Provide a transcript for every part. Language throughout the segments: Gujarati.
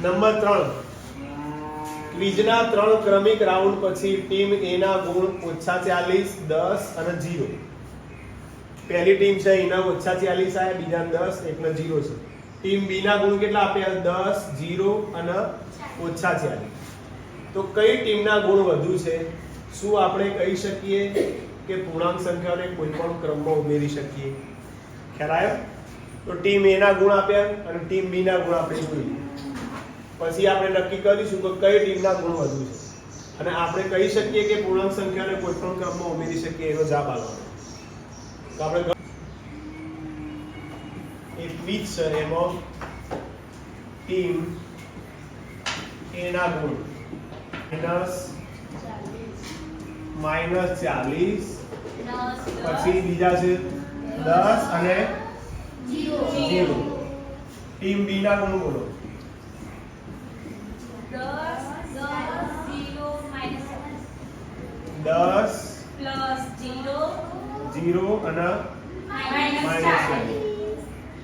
નંબર ત્રણ. ક્વિઝના ત્રણ ક્રમિક રાઉન્ડ પછી ટીમ એના ગુણ ઓછા ચાલીસ દસ અને જીરો પહેલી ટીમ છે એના ઓછા ચાલીસ આવ્યા બીજા દસ, એકને જીરો છે. ટીમ બી ના ગુણ કેટલા આપ્યા? દસ જીરો અને ઓછા ચાલીસ તો કઈ ટીમના ગુણ વધુ છે? શું આપણે કહી શકીએ કે પૂર્ણાંક સંખ્યાઓને કોઈ પણ ક્રમમાં ઉમેરી શકીએ? ખ્યાલ આવ્યો? તો ટીમ એના ગુણ આપ્યા અને ટીમ બી ના ગુણ આપણે જોઈએ. પછી આપણે નક્કી કરીશું કે કઈ ટીમના ગુણ વધુ છે. અને આપણે કહી શકીએ કે પૂર્ણાંક સંખ્યાને કોઈ પણ ક્રમમાં ઉમેરી શકીએ એનો જવાબ આપવાનો તો આપણે એક ક્વિઝ છે એમાં ટીમ એના ગુણ. માઇનસ માઇનસ ચાલીસ. પછી બીજા છે દસ અને જીરો. ટીમ બી ના ગુણ બોલો. જીરો અને માઇનસ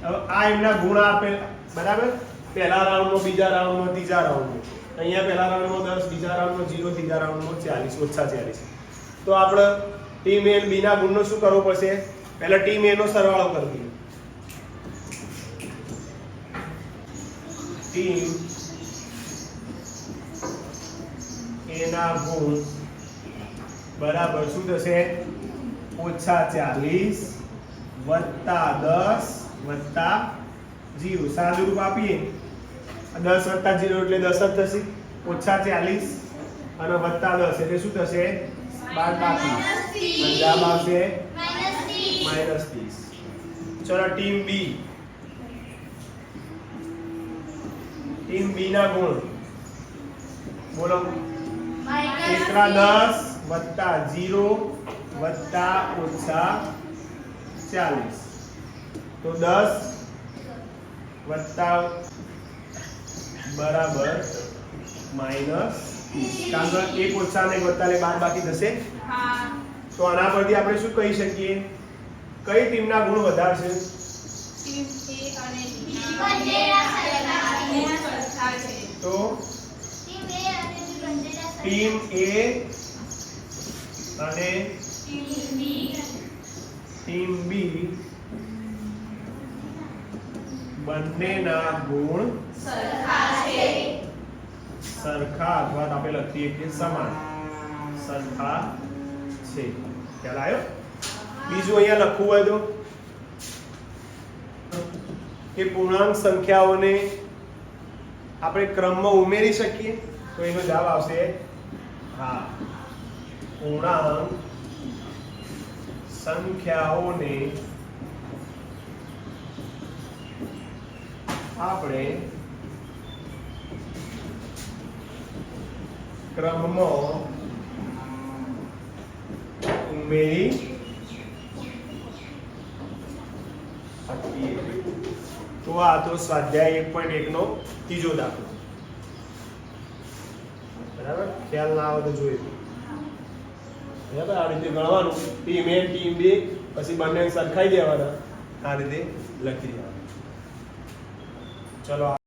હવે આ એમના ગુણ આપે. બરાબર? પહેલા રાઉન્ડમાં બીજા રાઉન્ડમાં ત્રીજા રાઉન્ડનો અહીંયા પહેલા રાઉન્ડમાં દસ બીજા રાઉન્ડમાં જીરો ત્રીજા રાઉન્ડમાં ચાલીસ ઓછા ચાલીસ. તો આપણે ટીમ એ બી ના ગુણનો શું કરવો પડશે? પહેલા ટીમ એ નો સરવાળો કરી દઈએ. ટીમ એના ગુણ બરાબર શું થશે? ઓછા ચાલીસ વત્તા દસ વત્તા જીરો. સાદુરૂપ આપીએ. દસ વત્તા જીરો એટલે દસ જ થશે. ઓછા ચાલીસ અને વત્તા દસ એટલે શું થશે? બાર બાકી. પંજાબ આવશે? માઇનસ ત્રીસ. ચલો ટીમ બી. ટીમ બી ના ગુણ. બોલો. એકરા દસ વત્તા જીરો વત્તા ઓછા ચાલીસ. તો દસ વત્તા બરાબર માઇનસ કારણ કે એક ઓછા ને એક વત્તા ને બાર બાકી થશે. તો આના પરથી આપણે શું કહી શકીએ? કઈ ટીમના ગુણ વધારશે? તો? ટીમ એ અને ટીમ બી બંનેના ગુણ સરખા અથવા આપણે લખીએ કે સમાન. સરખા છે. ખ્યાલ આવ્યો? બીજું અહીંયા લખવું હોય તો? કે પૂર્ણાંક સંખ્યાઓને આપણે ક્રમમાં ઉમેરી શકીએ? તો એનો જવાબ આવશે હા. પૂર્ણાંક સંખ્યાઓને આપણે ક્રમમાં ઉમેરી શકીએ. તો આ તો સ્વાધ્યાય એક પોઈન્ટ એકનો ત્રીજો દાખલો. બરાબર? ખ્યાલ ના આવે તો જોઈ બરાબર આ રીતે ગણવાનું. ટીમ એ ટીમ બી પછી બંને સરખાઈ દેવાના આ રીતે લખી દેવાનું ચલો